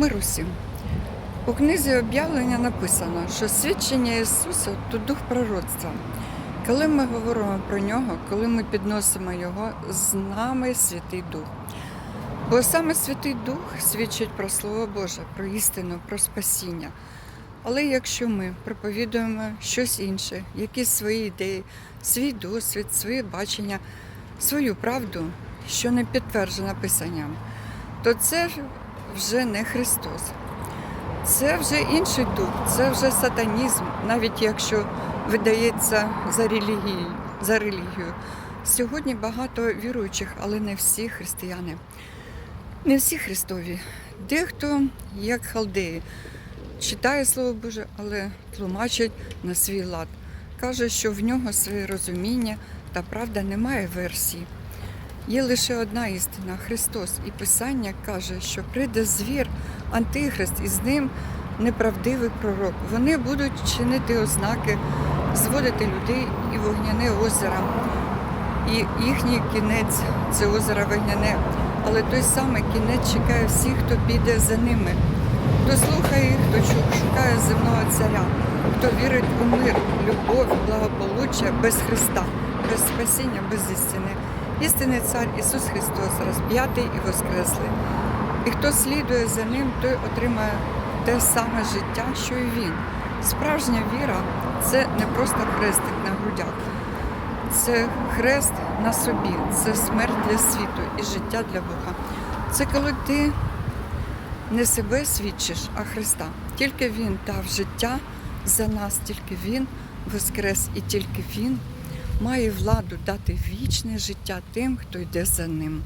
Мир. У книзі об'явлення написано, що свідчення Ісуса то дух пророцтва. Коли ми говоримо про нього, коли ми підносимо його, з нами Святий Дух. Бо саме Святий Дух свідчить про Слово Боже, про істину, про спасіння. Але якщо ми проповідуємо щось інше, якісь свої ідеї, свій досвід, своє бачення, свою правду, що не підтверджена Писанням, то це вже не Христос. Це вже інший дух, це вже сатанізм, навіть якщо видається за релігією, за релігію. Сьогодні багато віруючих, але не всі християни. Не всі Христові. Дехто, як халдеї, читає Слово Боже, але тлумачить на свій лад. Каже, що в нього своє розуміння та правда немає версії. Є лише одна істина Христос, і Писання каже, що прийде звір, антихрист, і з ним неправдивий пророк. Вони будуть чинити ознаки, зводити людей і вогняне озеро. І їхній кінець це озеро вогняне. Але той самий кінець чекає всіх, хто піде за ними. Хто слухає хто чу- шукає земного царя, хто вірить у мир, любов, благополуччя без Христа, без спасіння, без істини. Істинний цар Ісус Христос розп'ятий і воскреслий. І хто слідує за ним, той отримає те саме життя, що і він. Справжня віра це не просто хрестик на грудях, це хрест на собі, це смерть для світу і життя для Бога. Це коли ти не себе свідчиш, а Христа. Тільки Він дав життя за нас, тільки Він воскрес, і тільки Він має владу дати вічне життя тим, хто йде за ним.